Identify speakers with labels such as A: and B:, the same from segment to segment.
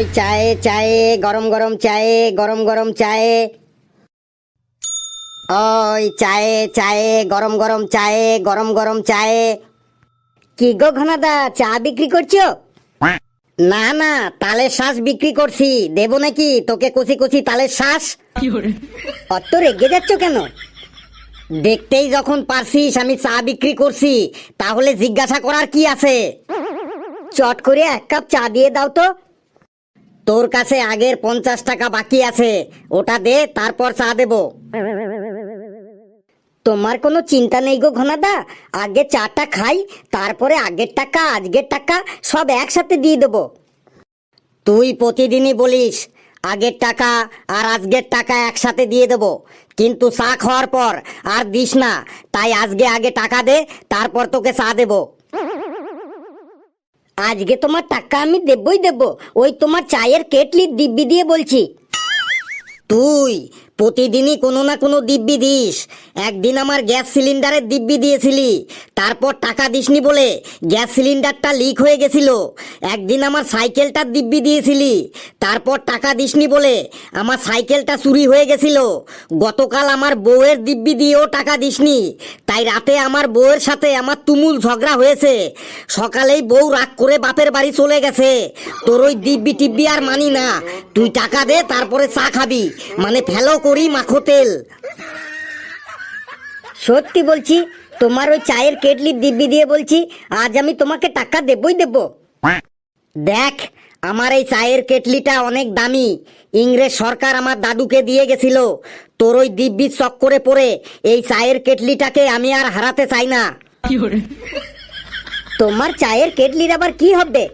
A: ওই চায়ে চায়ে গরম গরম চায়ে গরম গরম চায়ে। ওই চায়ে চায়ে গরম গরম চায়ে গরম গরম চায়ে। কি গো ঘনাদা চা বিক্রি করছ? না না তালের শ্বাস বিক্রি করছি। দেবো নাকি তোকে কচি কচি তালের শ্বাস অত রেগে যাচ্ছ কেন? দেখতেই যখন পারছিস আমি চা বিক্রি করছি তাহলে জিজ্ঞাসা করার কি আছে? চট করে এক কাপ চা দিয়ে দাও তো। তোর কাছে আগের পঞ্চাশ টাকা বাকি আছে। ওটা দে, তারপর চা দেব। তোমার কোনো চিন্তা নেই গো ঘনাদা। আগে চাটা খাই, তারপরে আগের টাকা, আজকের টাকা, সব একসাথে দিয়ে দেবো। তুই প্রতিদিনই বলিস, আগের টাকা আর আজকের টাকা একসাথে দিয়ে দেবো। কিন্তু চা খাওয়ার পর আর দিস না। তাই আজকে আগে টাকা দে, তারপর তোকে চা দেবো। আজকে তোমার টাকা আমি দেবই দেব। ওই তোমার চায়ের কেটলি দিব্যি দিয়ে বলছি। তুই প্রতিদিনই কোনো না কোনো দিব্যি দিস। একদিন আমার গ্যাস সিলিন্ডারের দিব্যি দিয়েছিলি। তারপর টাকা দিসনি বলে গ্যাস সিলিন্ডারটা লিক হয়ে গেছিল। একদিন আমার সাইকেলটার দিব্যি দিয়েছিলি। তারপর টাকা দিসনি বলে আমার সাইকেলটা চুরি হয়ে গেছিল। গতকাল আমার বউয়ের দিব্যি দিয়েও টাকা দিসনি। তাই রাতে আমার বউয়ের সাথে আমার তুমুল ঝগড়া হয়েছে। সকালেই বউ রাগ করে বাপের বাড়ি চলে গেছে। তোর ওই দিব্যি টিব্বি আর মানি না। তুই টাকা দে, তারপরে চা খাবি। মানে ফেলো করি মাখো তেল। সত্যি বলছি তোমার ওই চায়ের কেটলির দিব্যি দিয়ে বলছি আজ আমি তোমাকে টাকা দেবই দেব। দেখ আমার এই চায়ের কেটলিটা অনেক দামি। ইংরেজ সরকার আমার দাদুকে দিয়ে গেছিল। তোর ওই দিব্যির চক্করে পড়ে এই চায়ের কেটলিটাকে আমি আর হারাতে চাই না। তোমার চায়ের কেটলির আবার কি হবে?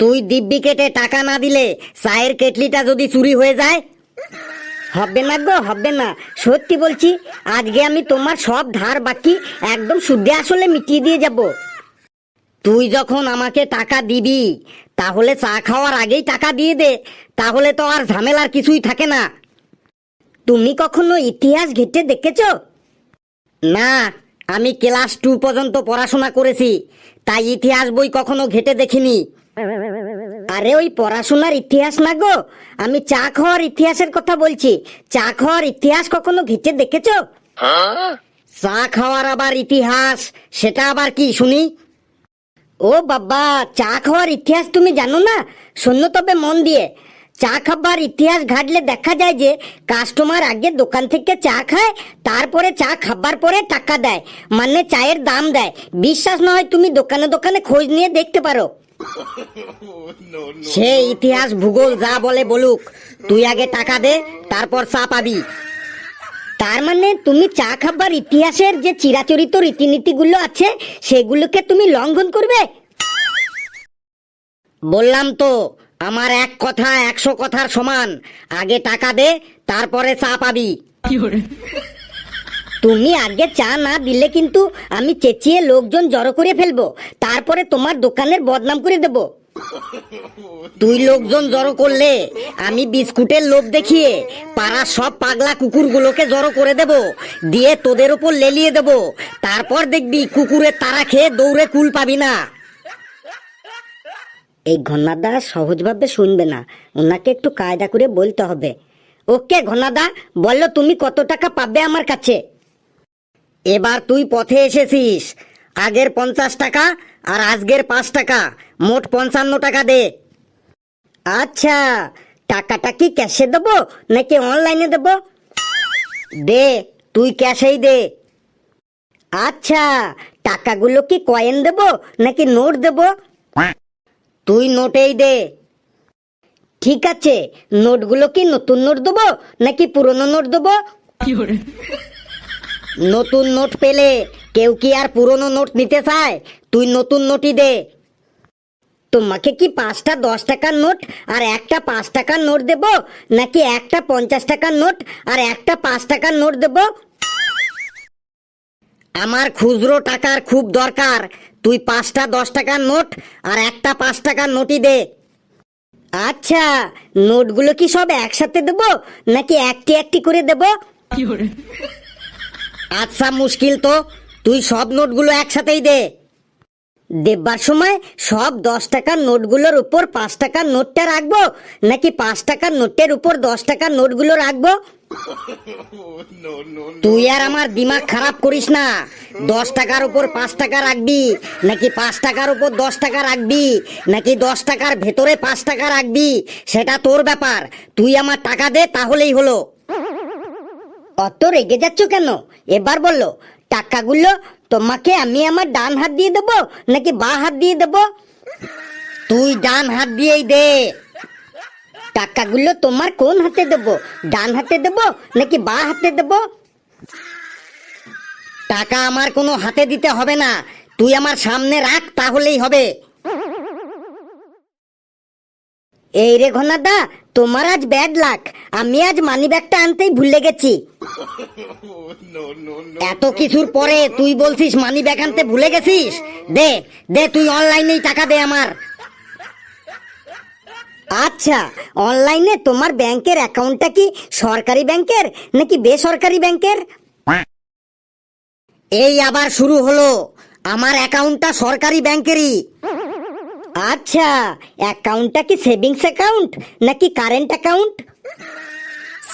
A: তুই দিব্যি কেটে টাকা না দিলে চায়ের কেটলিটা যদি চুরি হয়ে যায়? হবে না গো, হবে না। সত্যি বলছি, আজকে আমি তোমার সব ধার বাকি একদম শুদ্ধে আসলে মিটিয়ে দিয়ে যাব। তুই যখন আমাকে টাকা দিবি, তাহলে চা খাওয়ার আগেই টাকা দিয়ে দে, তাহলে তো আর ঝামেলার কিছুই থাকে না। তুমি কখনো ইতিহাস ঘেটে দেখেছ? না, আমি ক্লাস টু পর্যন্ত পড়াশোনা করেছি, তাই ইতিহাস বই কখনো ঘেটে দেখিনি। আরে ওই পড়াশোনার ইতিহাস না গো। আমি চা খাওয়ার ইতিহাসের কথা বলছি। চা খাওয়ার ইতিহাস কখনো ঘেঁচে দেখেছ? চা খাওয়ার আবার ইতিহাস, সেটা আবার কি শুনি? ও বাবা, চা খাওয়ার ইতিহাস তুমি জানো না? শোনো তবে মন দিয়ে। চা খাবার ইতিহাস ঘাটলে দেখা যায় যে কাস্টমার আগে দোকান থেকে চা খায়, তারপরে চা খাবার পরে টাকা দেয় মানে চায়ের দাম দেয়। বিশ্বাস না হয় তুমি দোকানে দোকানে খোঁজ নিয়ে দেখতে পারো। সে ইতিহাস ভূগোল যা বলে বলুক, তুই আগে টাকা দে, তারপর চা পাবি। তার মানে তুমি চা খাবার ইতিহাসের যে চিরাচরিত রীতিনীতিগুলো আছে, সেগুলোকে তুমি লঙ্ঘন করবে? বললাম তো আমার এক কথা একশো কথার সমান। আগে টাকা দে তারপরে চা পাবি। তুমি আগে চা না দিলে কিন্তু আমি চেঁচিয়ে লোকজন জড়ো করে ফেলব। তারপরে তোমার দোকানের বদনাম করে দেব। তুই লোকজন জড়ো করলে আমি বিস্কুটের লোভ দেখিয়ে পাড়ার সব পাগলা কুকুরগুলোকে জড়ো করে দেব। দিয়ে তোদের ওপর লেলিয়ে দেব। তারপর দেখবি কুকুরের তারা খেয়ে দৌড়ে কুল পাবি না। এই ঘনাদা সহজভাবে শুনবে না। ওনাকে একটু কায়দা করে বলতে হবে। ওকে ঘনাদা বলল তুমি কত টাকা পাবে আমার কাছে? এবার তুই পথে এসেছিস। আগের পঞ্চাশ টাকা আর আজকের পাঁচ টাকা। মোট পঞ্চান্ন টাকা দে। আচ্ছা টাকাটা কি ক্যাশে দেবো নাকি অনলাইনে দেবো? দে, তুই ক্যাশেই দে। আচ্ছা টাকাগুলো কি কয়েন দেবো নাকি নোট দেবো? তুই নোটেই দে। ঠিক আছে নোটগুলো কি নতুন নোট দেবো নাকি পুরনো নোট দেবো? নতুন নোট পেলে কেউ কি আর পুরনো নোট নিতে চায়? তুই নতুন নোটই দে। তোমাকে কি পাঁচটা দশ টাকার নোট আর একটা পাঁচ টাকার নোট দেব নাকি একটা পঞ্চাশ টাকার নোট আর একটা পাঁচ টাকার নোট দেব? আমার খুচরো টাকার খুব দরকার। তুই পাঁচটা দশ টাকার নোট আর একটা পাঁচ টাকার নোটই দে। আচ্ছা নোটগুলো কি সব একসাথে দেব নাকি একটি একটি করে দেব? আচ্ছা মুশকিল তো। তুই সব নোটগুলো একসাথেই দে। দেববার সময় সব দশ টাকার নোটগুলোর উপর পাঁচ টাকার নোটটা রাখব? নাকি পাঁচ টাকার নোটের উপর দশ টাকার নোটগুলো রাখব? তুই আর আমার দিমাগ খারাপ করিস না। দশ টাকার উপর পাঁচ টাকা রাখবি, নাকি পাঁচ টাকার উপর দশ টাকা রাখবি, নাকি দশ টাকার ভেতরে পাঁচ টাকা রাখবি? সেটা তোর ব্যাপার। তুই আমার টাকা দে, তাহলেই হলো। অত রেগে যাচ্ছ কেন? এবার বলল, টাকাগুলো তোমাকে আমি আমার ডান হাত দিয়ে দেবো নাকি বা হাত দিয়ে দেবো? তুই ডান হাত দিয়েই দে। টাকাগুলো তোমার কোন হাতে দেবো? ডান হাতে দেবো নাকি বা হাতে দেবো? টাকা আমার কোনো হাতে দিতে হবে না। তুই আমার সামনে রাখ, তাহলেই হবে। এই রে ঘনাদা, তোমার আজ ব্যাড লাক আমি আজ মানি ব্যাগটা আনতেই ভুলে গেছি। এত কিছুর পরে তুই বলছিস মানি ব্যাগ আনতে ভুলে গেছিস? দে দে, তুই অনলাইনেই টাকা দে আমার। আচ্ছা অনলাইনে তোমার ব্যাংকের অ্যাকাউন্টটা কি সরকারি ব্যাংকের নাকি বেসরকারি ব্যাংকের? এই আবার শুরু হলো। আমার অ্যাকাউন্টটা সরকারি ব্যাংকেরই। আচ্ছা অ্যাকাউন্টটা কি সেভিংস অ্যাকাউন্ট নাকি current account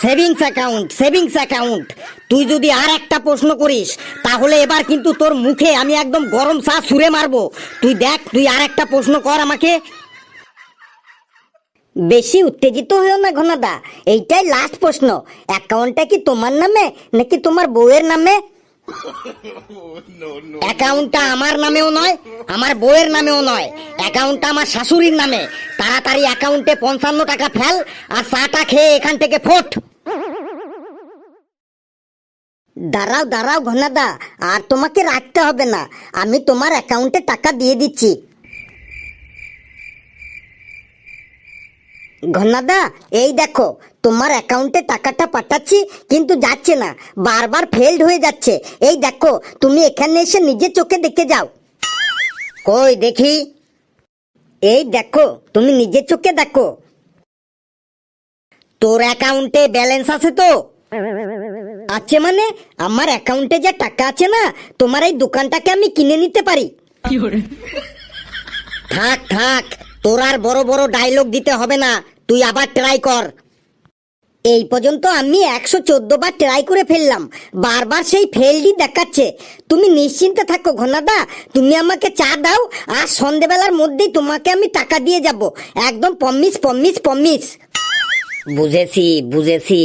A: savings account savings account তুই যদি আর একটা প্রশ্ন করিস, তাহলে এবার কিন্তু তোর মুখে আমি একদম গরম চা সুরে মারবো। তুই দেখ, তুই আর একটা প্রশ্ন কর আমাকে। বেশি উত্তেজিত হয়েও না ঘনাদা, এইটাই লাস্ট প্রশ্ন। অ্যাকাউন্টটা কি তোমার নামে নাকি তোমার বউয়ের নামে? অ্যাকাউন্টটা আমার নামেও নয়, আমার বউয়ের নামেও নয়। অ্যাকাউন্টটা আমার শাশুড়ির নামে। তাড়াতাড়ি অ্যাকাউন্টে পঞ্চান্ন টাকা ফেল আর চাটা খেয়ে এখান থেকে ফোট। দাঁড়াও দাঁড়াও ঘনাদা, আর তোমাকে রাখতে হবে না। আমি তোমার অ্যাকাউন্টে টাকা দিয়ে দিচ্ছি। ঘনাদা এই দেখো তোমার অ্যাকাউন্টে টাকাটা পাঠাচ্ছি কিন্তু যাচ্ছে না বারবার ফেলড হয়ে যাচ্ছে। এই দেখো তুমি এখানে এসে নিজে চোখে দেখে যাও। কই দেখি? এই দেখো তুমি নিজের চোখে দেখো। তোর অ্যাকাউন্টে ব্যালেন্স আছে তো? আছে মানে আমার অ্যাকাউন্টে যা টাকা আছে না তোমার এই দোকানটাকে আমি কিনে নিতে পারি। থাক থাক তোর আর বড় বড় ডায়লগ দিতে হবে না। তুই আবার ট্রাই কর। এই পর্যন্ত আমি একশো চোদ্দ বার ট্রাই করে ফেললাম। বারবার সেই ফেলডি দেখাচ্ছে। তুমি নিশ্চিন্তে থাকো ঘনাদা, তুমি আমাকে চা দাও, আর সন্ধেবেলার মধ্যেই তোমাকে আমি টাকা দিয়ে যাব। একদম পম্মিস পম্মিস পম্মিস বুঝেছি বুঝেছি।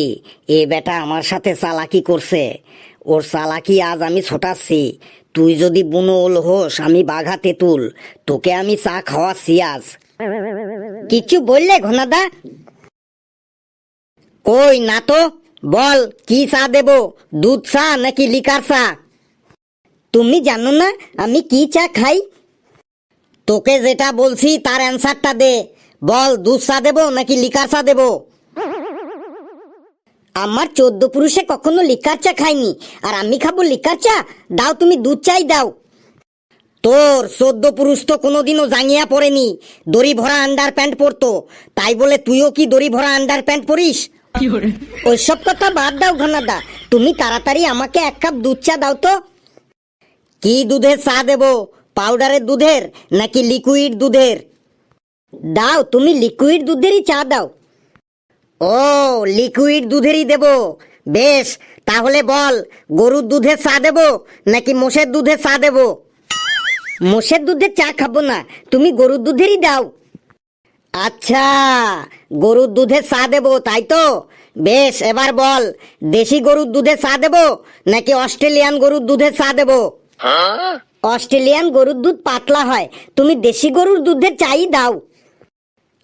A: এ বেটা আমার সাথে চালাকি করছে। ওর চালাকি আজ আমি ছোটাচ্ছি। তুই যদি বুনো ওল হোস, আমি বাঘা তেঁতুল। তোকে আমি চা খাওয়াচ্ছি আজ। কিছু বললে ঘনাদা? কই না তো বল, কি চা দেব? দুধ চা নাকি লিকার চা? তুমি জানো না আমি কি চা খাই? তোকে যেটা বলছি তার অ্যান্সারটা দে। বল, দুধ চা দেবো নাকি লিকার চা দেবো? আমার চোদ্দ পুরুষে কখনো লিকার চা খায়নি আর আমি খাব লিকার চা? দাও তুমি দুধ চাই দাও। তোর সদ্য পুরুষ তো কোনোদিনও জাঙিয়া পড়েনি। দড়ি ভরা আন্ডার প্যান্ট পরতো। তাই বলে তুইও কি দড়ি ভরা আন্ডার প্যান্ট পরিস? ওইসব কথা বাদ দাও ঘনাদা। তুমি তাড়াতাড়ি আমাকে এক কাপ দুধ চা দাও তো। কি দুধের চা দেব? পাউডারের দুধের নাকি লিকুইড দুধের? দাও তুমি লিকুইড দুধেরই চা দাও। ও লিকুইড দুধেরই দেব। বেশ তাহলে বল গরুর দুধের চা দেব নাকি মোষের দুধের চা দেব? মোষের দুধের চা খাব না তুমি গরুর দুধেরই দাও। আচ্ছা গরুর দুধের চা দেবো তাই তো? বেশ এবার বল দেশি গরুর দুধের চা দেবো নাকি অস্ট্রেলিয়ান গরুর দুধের চা দেবো? অস্ট্রেলিয়ান গরুর দুধ পাতলা হয় তুমি দেশি গরুর দুধের চাই দাও।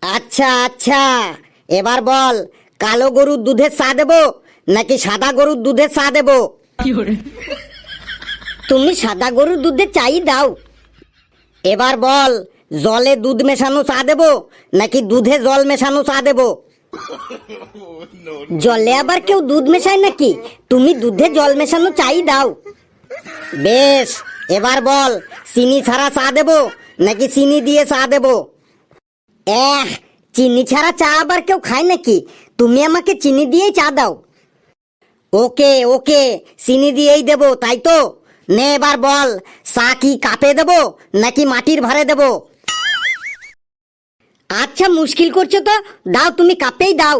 A: আচ্ছা আচ্ছা এবার বল কালো গরুর দুধের চা দেবো নাকি সাদা গরুর দুধের চা দেবো? তুমি সাদা গরুর দুধের চাই দাও। এবার বল, জলে দুধ মেশানো চা দেবো, নাকি দুধে জল মেশানো চা দেবো? জলে আবার কেউ দুধ মেশায় নাকি? তুমি দুধে জল মেশানো চাই দাও। বেশ, এবার বল, চিনি ছাড়া চা দেবো, নাকি চিনি দিয়ে চা দেবো? এহ, চিনি ছাড়া চা আবার কেউ খায় নাকি? তুমি আমাকে চিনি দিয়েই চা দাও। ওকে ওকে, চিনি দিয়েই দেবো, তাই তো? নে এবার বল চা কি কাপে দেব নাকি মাটির ভারে দেব? আচ্ছা মুশকিল করছ তো দাও তুমি কাপেই দাও।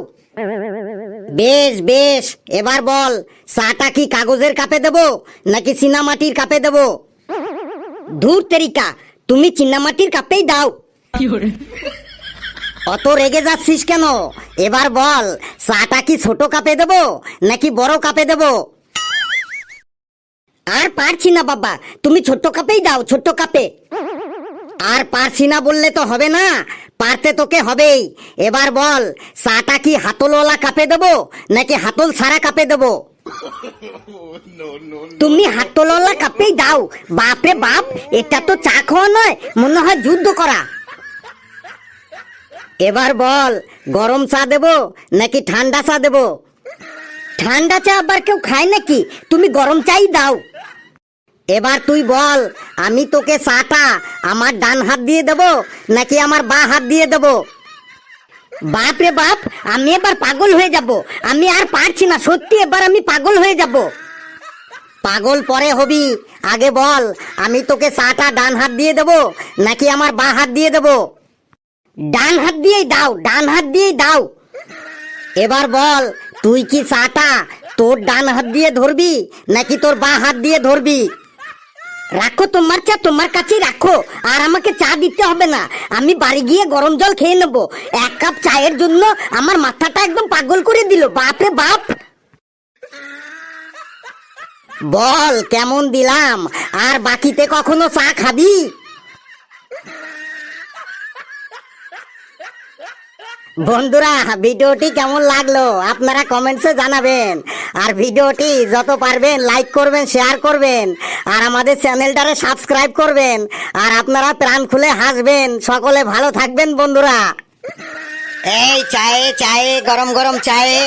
A: বেশ বেশ এবার বল চাটা কি কাগজের কাপে দেব নাকি চীনামাটির কাপে দেব? ধূর তেরিকা তুমি চীনামাটির কাপেই দাও। অত রেগে যাচ্ছিস কেন? এবার বল চাটা কি ছোট কাপে দেব নাকি বড় কাপে দেব? আর পারছি না, বাবা। তুমি ছোট্ট কাপেই দাও, ছোট্ট কাপে। আর পারছি না বললে তো হবে না। পারতে তোকে হবেই। এবার বল, চাটা কি হাতলওয়ালা কাপে দেবো, নাকি হাতল ছাড়া কাপে দেবো? তুমি হাতলওয়ালা কাপেই দাও। বাপরে বাপ, এটা তো চা খাওয়া নয়, মনে হয় যুদ্ধ করা। এবার বল, গরম চা দেবো, নাকি ঠান্ডা চা দেবো? ঠান্ডা চা আবার কেউ খায় নাকি? তুমি গরম চাই দাও। এবার তুই বল, আমি তোকে চাটা আমার ডান হাত দিয়ে দেব নাকি আমার বা হাত দিয়ে দেব? বাপ রে বাপ, আমি এবার পাগল হয়ে যাব। আমি আর পারছি না, সত্যি এবার আমি পাগল হয়ে যাব। পাগল পরে হবি, আগে বল, আমি তোকে চাটা ডান হাত দিয়ে দেব নাকি আমার বা হাত দিয়ে দেব? ডান হাত দিয়েই দাও, ডান হাত দিয়েই দাও। এবার বল, তুই কি চাটা তোর ডান হাত দিয়ে ধরবি নাকি তোর বা হাত দিয়ে ধরবি? রাখো তোমার চা, তোমার কাছেই রাখো। আর আমাকে চা দিতে হবে না। আমি বাড়ি গিয়ে গরম জল খেয়ে নেব। এক কাপ চায়ের জন্য আমার মাথাটা একদম পাগল করে দিল। বাপরে বাপ! বল, কেমন দিলাম? আর বাকিতে কখনো চা খাবি? বন্ধুরা, ভিডিওটি কেমন লাগল আপনারা কমেন্টসে জানাবেন। আর ভিডিওটি যত পারবেন লাইক করবেন শেয়ার করবেন, আর আমাদের চ্যানেলটারে সাবস্ক্রাইব করবেন, আর আপনারা প্রাণ খুলে হাসবেন। সকলে ভালো থাকবেন বন্ধুরা। এই চায়ে চায়ে, গরম গরম চায়ে।